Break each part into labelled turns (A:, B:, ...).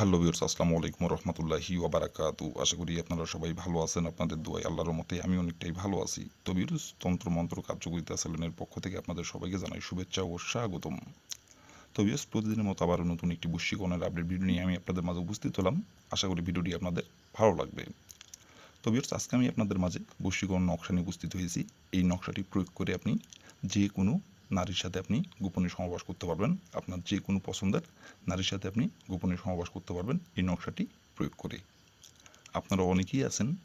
A: Hello বিয়র্স আসসালামু আলাইকুম রহমতুল্লাহি ওবারাকাতু আশা করি আপনারা সবাই ভালো আছেন, আপনাদের দোয়াই আল্লাহর মতে আমি অনেকটাই ভালো আছি। তো বিয়র্স তন্ত্র মন্ত্র কার্যকরিতা সেলেনের পক্ষ থেকে আপনাদের সবাইকে জানাই শুভেচ্ছা ও স্বাগতম। তো বিয়র্স প্রতিদিনের মতো আবারও নতুন একটি বৈশ্বিকরণের আপডেট ভিডিও নিয়ে আমি আপনাদের মাঝে উপস্থিত হলাম। আশা করি ভিডিওটি আপনাদের ভালো লাগবে। তো বিয়র্স আজকে আমি আপনাদের মাঝে বৈশ্বিকরণ নকশা নিয়ে উপস্থিত হয়েছি। এই নকশাটি প্রয়োগ করে আপনি যে কোনো নারীর সাথে আপনি গোপনে সমাবাস করতে পারবেন। আপনার যে কোনো পছন্দের নারীর সাথে আপনি গোপনে সমাবাস করতে পারবেন এই নকশাটি প্রয়োগ করে। আপনারা অনেকেই আছেন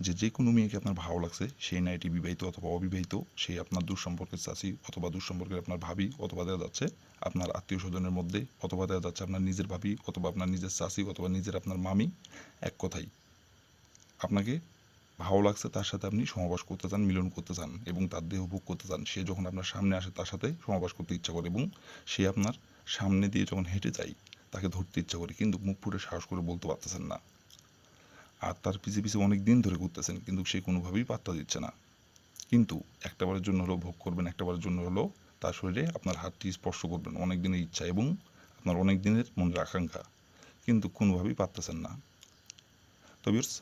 A: যে যে কোনো মেয়েকে আপনার ভালো লাগছে সেই নারীটি বিবাহিত অথবা অবিবাহিত সেই আপনার দুঃসম্পর্কের চাষি অথবা দুঃসম্পর্কের আপনার ভাবি অথবা দেওয়া যাচ্ছে আপনার আত্মীয় স্বজনের মধ্যে অথবা দেওয়া যাচ্ছে আপনার নিজের ভাবি অথবা আপনার নিজের চাষি অথবা নিজের আপনার মামি, এক কথাই আপনাকে ভালো লাগছে তার সাথে আপনি সমাবাস করতে চান, মিলন করতে চান এবং তার দেহ ভোগ করতে চান, সে যখন আপনার সামনে আসে তার সাথে সমাবাস করতে ইচ্ছা করে এবং সে আপনার সামনে দিয়ে যখন হেঁটে যায়, তাকে ধরতে ইচ্ছা করে কিন্তু মুখ ফুটে সাহস করে বলতে পারতেছেন না। আর তার পিছে পিছে অনেক দিন ধরে ঘুরতেছেন কিন্তু সে কোনোভাবেই পাত্তা দিচ্ছে না। কিন্তু একটাবারের জন্য হলেও ভোগ করবেন, একটাবারের জন্য হলেও তার শরীরে আপনার হাতটি স্পর্শ করবেন, অনেক দিনের ইচ্ছা এবং আপনার অনেক দিনের মনের আকাঙ্ক্ষা কিন্তু কোনোভাবেই পারতেছেন না। তো বিয়ার্স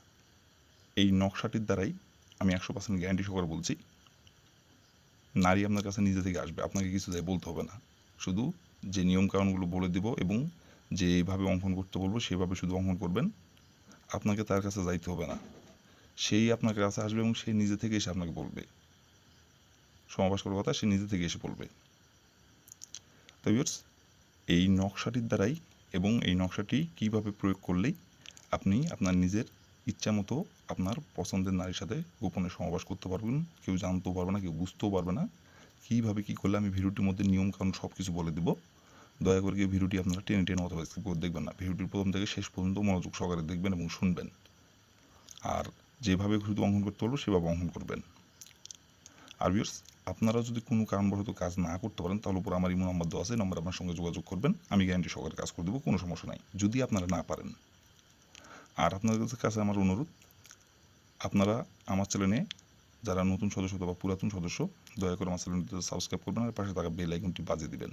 A: এই নকশাটির দ্বারাই আমি একশো পার্সেন্ট গ্যারান্টি সহকারে বলছি, নারী আপনার কাছে নিজে থেকে আসবে, আপনাকে কিছু যাই বলতে হবে না। শুধু যে নিয়মকানুনগুলো বলে দিব এবং যেভাবে অঙ্কন করতে বলব, সেভাবে শুধু অঙ্কন করবেন, আপনাকে তার কাছে যাইতে হবে না। সেই আপনার কাছে আসবে এবং সে নিজে থেকে এসে আপনাকে বলবে। সমাবাস করার কথা সে নিজে থেকে এসে বলবে। তো ভিউয়ার্স এই নকশাটির দ্বারাই এবং এই নকশাটি কীভাবে প্রয়োগ করলেই আপনি আপনার নিজের ইচ্ছা মতো আপনার পছন্দের নারীর সাথে গোপনে সমাবাস করতে পারবেন। কেউ জানতেও পারবে না, কেউ বুঝতেও পারবে না কীভাবে কী করলে আমি ভিডিওটির মধ্যে নিয়ম কানুন সব কিছু বলে দেবো। দয়া করে ভিডিওটি আপনারা টেনে টেনে অথবা স্কিপ করে দেখবেন না। ভিডিওটির প্রথম থেকে শেষ পর্যন্ত মনোযোগ সহকারে দেখবেন এবং শুনবেন। আর যেভাবে শুধু অঙ্কন করতে পারব, সেভাবে অঙ্কন করবেন। আর ভিউর্স আপনারা যদি কোনো কারণবশত কাজ না করতে পারেন, তাহলে উপর আমার ইমো নাম্বার দেওয়া আছে নম্বর আপনার সঙ্গে যোগাযোগ করবেন। আমি গ্যারান্টি সহকারে কাজ করে দেবো, কোনো সমস্যা নাই। যদি আপনারা না পারেন আর আপনাদের কাছে আমার অনুরোধ, আপনারা আমার চ্যানেলে যারা নতুন সদস্য অথবা পুরাতন সদস্য, দয়া করে আমার চ্যানেলটিতে সাবস্ক্রাইব করবেন আর পাশে থাকা বেল আইকনটি বাজিয়ে দিবেন,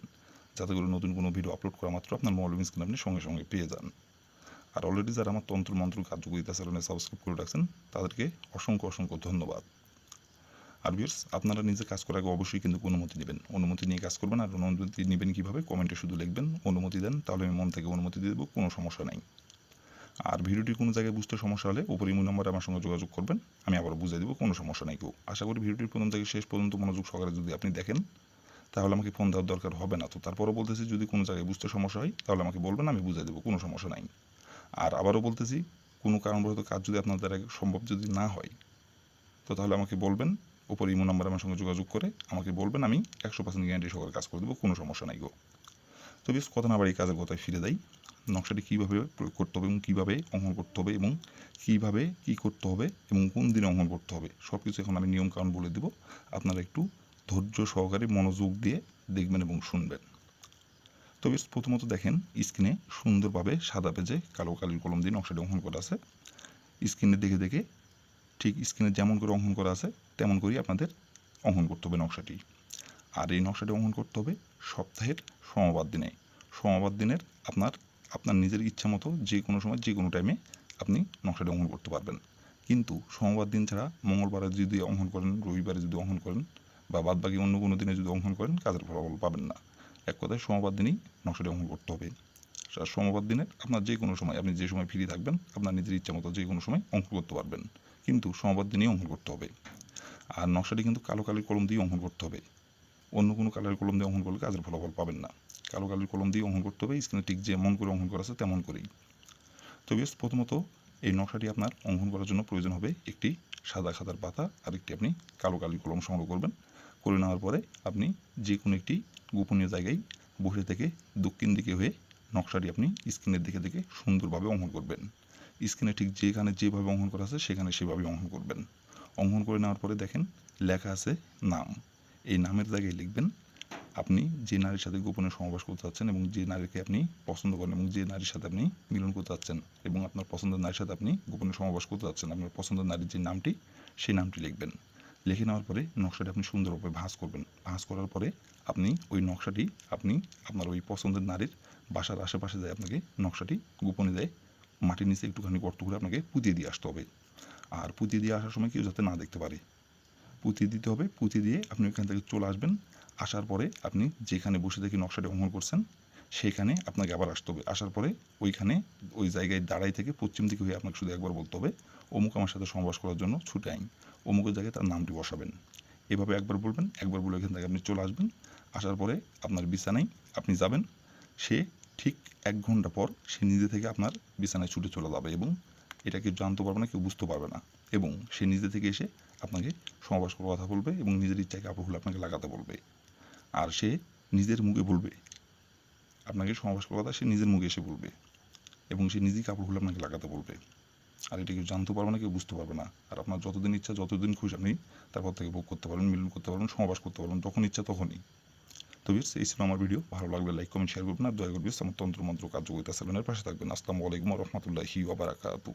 A: যাতে করে নতুন কোনো ভিডিও আপলোড করা মাত্র আপনার মোবাইল স্ক্রিন আপনি সঙ্গে সঙ্গে পেয়ে যান। আর অলরেডি যারা আমার তন্ত্র মন্ত্র কার্যকরিতা চ্যানেলে সাবস্ক্রাইব করে রাখছেন, তাদেরকে অসংখ্য অসংখ্য ধন্যবাদ। আর ভিউর্স আপনারা নিজে কাজ করার আগে অবশ্যই কিন্তু অনুমতি নেবেন। অনুমতি নিয়ে কাজ করবেন আর অনুমতি নেবেন কীভাবে কমেন্টে শুধু লিখবেন, অনুমতি দেন, তাহলে আমি মন থেকে অনুমতি দিয়ে দেবো, কোনো সমস্যা নাই। আর ভিডিওটি কোনো জায়গায় বুঝতে সমস্যা হলে উপরে ইমো নাম্বারে আমার সঙ্গে যোগাযোগ করবেন। আমি আবার বুঝিয়ে দেবো, কোনো সমস্যা নাই কেউ। আশা করি ভিডিওটির প্রথম থেকে শেষ পর্যন্ত মনোযোগ সহকারে যদি আপনি দেখেন, তাহলে আমাকে ফোন দেওয়ার দরকার হবে না। তো তারপরও বলতেছি, যদি কোনো জায়গায় বুঝতে সমস্যা হয়, তাহলে আমাকে বলবেন, আমি বুঝিয়ে দেবো, কোনো সমস্যা নাই। আর আবারও বলতেছি, কোনো কারণবশত কাজ যদি আপনার দ্বারা সম্ভব যদি না হয়, তো তাহলে আমাকে বলবেন, উপর ইমো নাম্বার আমার সঙ্গে যোগাযোগ করে আমাকে বলবেন, আমি একশো পার্সেন্ট গ্যারান্টি সহকারে কাজ করে দেবো, কোনো সমস্যা নাই গো। তো বেশ, কথা না বাড়ি কাজের কথায় ফিরে দেয় নকশাটি কীভাবে প্রয়োগ করতে হবে এবং কীভাবে অঙ্কন করতে হবে এবং কীভাবে কী করতে হবে এবং কোন দিনে অঙ্কন করতে হবে সব কিছু এখন আমি নিয়মকানুন বলে দেবো। আপনারা একটু ধৈর্য সহকারে মনোযোগ দিয়ে দেখবেন এবং শুনবেন। তো বেশ, প্রথমত দেখেন, স্ক্রিনে সুন্দরভাবে সাদা পেজে কালো কালির কলম দিয়ে নকশাটি অঙ্কন করা আছে। স্ক্রিনে দেখে দেখে ঠিক স্ক্রিনে যেমন করে অঙ্কন করা আছে, তেমন করেই আপনাদের অঙ্কন করতে হবে নকশাটি। আর এই নকশাটি অঙ্কন করতে হবে সপ্তাহের সোমবার দিনে সোমবার দিনের আপনার আপনার নিজের ইচ্ছা মতো যে কোনো সময় যে কোনো টাইমে আপনি নকশাটি অঙ্কন করতে পারবেন। কিন্তু সোমবার দিন ছাড়া মঙ্গলবারে যদি অঙ্কন করেন, রবিবারে যদি অঙ্কন করেন বা বাদ বাকি অন্য কোনো দিনে যদি অঙ্কন করেন, কাজের ফলাফল পাবেন না। এক কথায় সোমবার দিনেই নকশাটি অঙ্কন করতে হবে। আর সোমবার দিনের আপনার যে কোনো সময়, আপনি যে সময় ফ্রি থাকবেন, আপনার নিজের ইচ্ছা মতো যে কোনো সময় অঙ্কন করতে পারবেন। কিন্তু সোমবার দিনেই অঙ্কন করতে হবে। আর নকশাটি কিন্তু কালো কালির কলম দিয়ে অঙ্কন করতে হবে। অন্য কোনো কালারের কলম দিয়ে অঙ্কন করলে কাজের ফলাফল পাবেন না। কালো কালির কলম দিয়ে অঙ্কন করতে হবে, স্ক্রিনে ঠিক যেমন করে অঙ্কন করা আছে তেমন করেই। তো বেশ প্রথমত এই নকশাটি আপনার অঙ্কন করার জন্য প্রয়োজন হবে একটি সাদা খাতার পাতা আর একটি আপনি কালো কালির কলম সংগ্রহ করবেন। করে নেওয়ার পরে আপনি যে কোনো একটি গোপনীয় জায়গায় বসে থেকে দক্ষিণ দিকে হয়ে নকশাটি আপনি স্ক্রিনের দিকে দিকে সুন্দরভাবে অঙ্কন করবেন। স্ক্রিনে ঠিক যেখানে যেভাবে অঙ্কন করা আছে সেখানে সেভাবে অঙ্কন করবেন। অঙ্কন করে নেওয়ার পরে দেখেন লেখা আছে নাম। এই নামের জায়গায় লিখবেন আপনি যে নারীর সাথে গোপনে সমাবাস করতে চাচ্ছেন এবং যে নারীকে আপনি পছন্দ করেন এবং যে নারীর সাথে আপনি মিলন করতে চাচ্ছেন এবং আপনার পছন্দের নারীর সাথে আপনি গোপনে সমাবাস করতে চাচ্ছেন আপনার পছন্দের নারীর যে নামটি, সেই নামটি লিখবেন। লিখে নেওয়ার পরে নকশাটি আপনি সুন্দরভাবে ভাঁজ করবেন। ভাঁজ করার পরে আপনি ওই নকশাটি আপনি আপনার ওই পছন্দের নারীর বাসার আশেপাশে যায় আপনাকে নকশাটি গোপনে দেয় মাটির নিচে একটুখানি গর্ত করে আপনাকে পুঁতিয়ে দিয়ে আসতে হবে। আর পুঁতিয়ে দিয়ে আসার সময় কেউ যাতে না দেখতে পারে। পুঁতিয়ে দিতে হবে পুঁতিয়ে দিয়ে আপনি ওইখান থেকে চলে আসবেন। আসার পরে আপনি যেখানে বসে থেকে নকশাটি অঙ্কন করছেন, সেইখানে আপনাকে আবার আসতে হবে। আসার পরে ওইখানে ওই জায়গায় দাঁড়াই থেকে পশ্চিম দিকে হয়ে আপনাকে শুধু একবার বলতে হবে, অমুক আমার সাথে সমাবাস করার জন্য ছুটে আইন। অমুকের জায়গায় তার নামটি বসাবেন। এভাবে একবার বলবেন, একবার বলে এখান থেকে আপনি চলে আসবেন। আসার পরে আপনার বিছানায় আপনি যাবেন। সে ঠিক এক ঘণ্টা পর সে নিজে থেকে আপনার বিছানায় ছুটে চলে যাবে এবং এটা কেউ জানতে পারবে না, কেউ বুঝতে পারবে না। এবং সে নিজে থেকে এসে আপনাকে সমাবাস করার কথা বলবে এবং নিজের ইচ্ছায় কাপড়গুলো আপনাকে লাগাতে বলবে। আর সে নিজের মুখে বলবে। আপনাকে সমাবাস করার কথা সে নিজের মুখে এসে বলবে এবং সে নিজেই কাপড়গুলো আপনাকে লাগাতে বলবে। আর এটা কেউ জানতে পারবে না কেউ বুঝতে পারবে না। আর আপনার যতদিন ইচ্ছা যতদিন খুশি আপনি তারপর থেকে ভোগ করতে পারবেন মিলন করতে পারবেন সমাবাস করতে পারবেন যখন ইচ্ছা তখনই। তো বিয়ার্স, এই ছিল আমার ভিডিও। ভালো লাগলে লাইক কমেন্ট শেয়ার করবেন আর দয়া করবেন আমার তন্ত্র মন্ত্র কার্যকরিতা সেভেনের পাশে থাকবেন। আসসালামু আলাইকুম রহমতুল্লাহি ওবারাকাতু